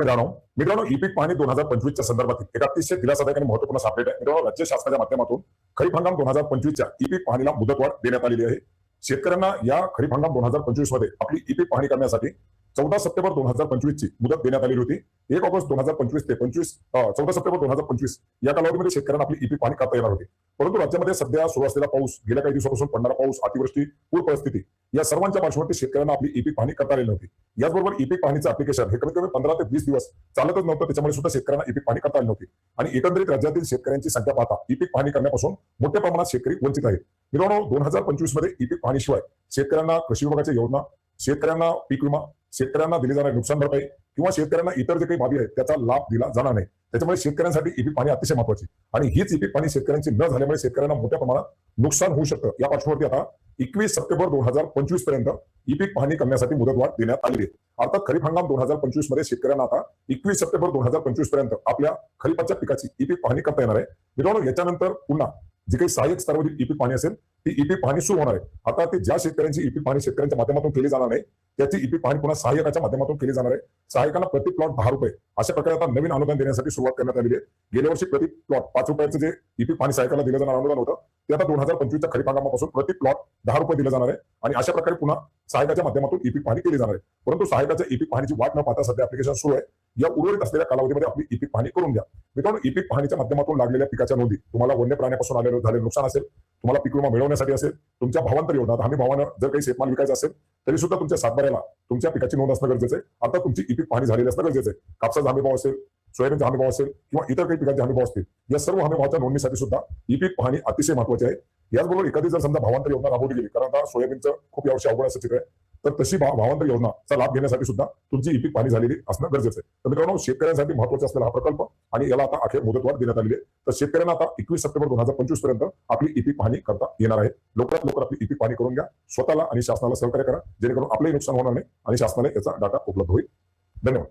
मित्रांनो मित्रांनो ई पीक पाहणी दोन हजार पंचवीसच्या संदर्भात एक अतिशय दिलासादायक आणि महत्त्वपूर्ण अपडेट आहे. मित्रांनो राज्य शासनाच्या माध्यमातून खरीप हंगाम दोन हजार पंचवीसच्या ई पीक पाहणीला मुदतवाढ देण्यात आलेली आहे. शेतकऱ्यांना या खरीप हंगाम दोन हजार पंचवीसमध्ये आपली ई पीक पाहणी करण्यासाठी चौदा सप्टेंबर दोन हजार पंचवीस ची मुदत देण्यात आलेली होती. एक ऑगस्ट दोन हजार पंचवीस ते पंचवीस चौदा सप्टेंबर दोन हजार पंचवीस या कालावधीमध्ये शेतकऱ्यांना आपली ई पीक पाहणी करता येणार होती. परंतु राज्यामध्ये सध्या सुरू असलेला पाऊस गेल्या काही दिवसापासून पडणारा पाऊस अतिवृष्टी पूर परिस्थिती या सर्वांच्या पार्श्वभूमीवर शेतकऱ्यांना आपली ई पीक पाहणी करता आलेली नव्हती याचबरोबर ई पीक पाहणीचं अप्लिकेशन हे कमीत कमी पंधरा ते वीस दिवस चालतच नव्हतं. त्याच्यामुळे सुद्धा शेतकऱ्यांना ई पीक पाहणी करता आली नव्हती. आणि एकंदरीत राज्यातील शेतकऱ्यांची संख्या पाहता ई पीक पाहणी करण्यापासून मोठ्या प्रमाणात शेतकरी वंचित आहेत. मित्रांनो दोन हजार पंचवीसमध्ये ई पीक पाहणीशिवाय शेतकऱ्यांना कृषी विभागाच्या योजना शेतकऱ्यांना पीक विमा शेतकऱ्यांना दिली जाणारी नुकसान भरपाई किंवा शेतकऱ्यांना इतर जे काही बाबी आहेत त्याचा लाभ दिला जाणार नाही. त्याच्यामुळे शेतकऱ्यांसाठी ई पीक पाणी अतिशय महत्वाची. आणि हीच ई पीक पाणी शेतकऱ्यांची न झाल्यामुळे शेतकऱ्यांना मोठ्या प्रमाणात नुकसान होऊ शकतं. या पार्श्वभूमीवरती आता एकवीस सप्टेंबर दोन हजार पंचवीसपर्यंत ई पीक पाहणी करण्यासाठी मुदतवाढ देण्यात आलेली आहे. अर्थात खरीप हंगाम दोन हजार पंचवीसमध्ये शेतकऱ्यांना आता एकवीस सप्टेंबर दोन हजार पंचवीसपर्यंत आपल्या खरीपाच्या पिकाची ई पीक पाहणी करता येणार आहे. मित्रांनो याच्यानंतर पुन्हा जी काही सहाय्यक स्तरावरील ईपी पाणी असेल ती ईपी पाणी पाहणी सुरू होणार आहे. आता ते ज्या शेतकऱ्यांची ईपी पाणी पाहणी शेतकऱ्यांच्या माध्यमातून केली जाणार नाही त्याची ईपी पाणी पाहणी पुन्हा सहाय्यकाच्या माध्यमातून केली जाणार आहे. सहाय्यकांना प्रति प्लॉट दहा रुपये. अशा प्रकारे आता नवीन अनुदान देण्यासाठी सुरुवात करण्यात आलेली आहे. गेल्या वर्षी प्रति प्लॉट पाच रुपयाचं जे ईपी पाणी सहाय्यकाला दिलं जाणार अनुदान होतं ते आता दोन हजार पंचवीसच्या खरीप हंगामापासून प्रति प्लॉट दहा रुपये दिले जाणार आहे. आणि अशा प्रकारे पुन्हा सहायकाच्या माध्यमातून ई पीक पाहणी केली जाणार आहे. परंतु सहायकाच्या ई पीक पाहणीची वाट न पाहता सध्या अप्लिकेशन सुरू आहे. या उर्वरित असलेल्या कालावधीमध्ये आपली ई पीक पाहणी करून घ्या मित्रांनो ई पीक पाहणीच्या माध्यमातून लागलेल्या पिकाच्या नोंदी. तुम्हाला वन्य प्राण्यापासून आलेलं झालेलं नुकसान असेल तुम्हाला पीक विमा मिळवण्यासाठी असेल तुमच्या भावांतर योजना हमी भावानं जर काही शेतमाल विकायचा असेल तरी सुद्धा तुमच्या सातबाऱ्याला तुमच्या पिकाची नोंद असणं गरजेचं आहे. अर्थात तुमची ई पीक पाहणी झालेली असणं गरजेचं आहे. कापसाचा हमी भाव असेल सोयाबीनचा अनुभव असेल किंवा इतर काही पिकांचे अनुभव असतील या सर्व हमीभावाच्या नोंदणीसाठी सुद्धा ई पीक पाहणी अतिशय महत्वाची आहे. याचबरोबर एखादी जर समजा भावांतर योजना राबवली गेली कारण आता सोयाबीनचं खूप यावर्षी अवघड असं चित्र आहे तर तशी भावांतर योजनाचा लाभ घेण्यासाठी सुद्धा तुमची ई पीक पाहणी झालेली असणं गरजेचं आहे. तर मित्रांनो शेतकऱ्यांसाठी महत्त्वाचा असलेला हा प्रकल्प आणि याला आता अखेर मुदतवाढ देण्यात आलेली आहे. तर शेतकऱ्यांना आता एकवीस सप्टेंबर दोन हजार पंचवीसपर्यंत आपली ई पीक पाहणी करता येणार आहे. लवकरात लवकर आपली ई पीक पाहणी करून घ्या. स्वतःला आणि शासनाला सहकार्य करा जेणेकरून आपलंही नुकसान होणार नाही आणि शासनाला याचा डाटा उपलब्ध होईल. धन्यवाद.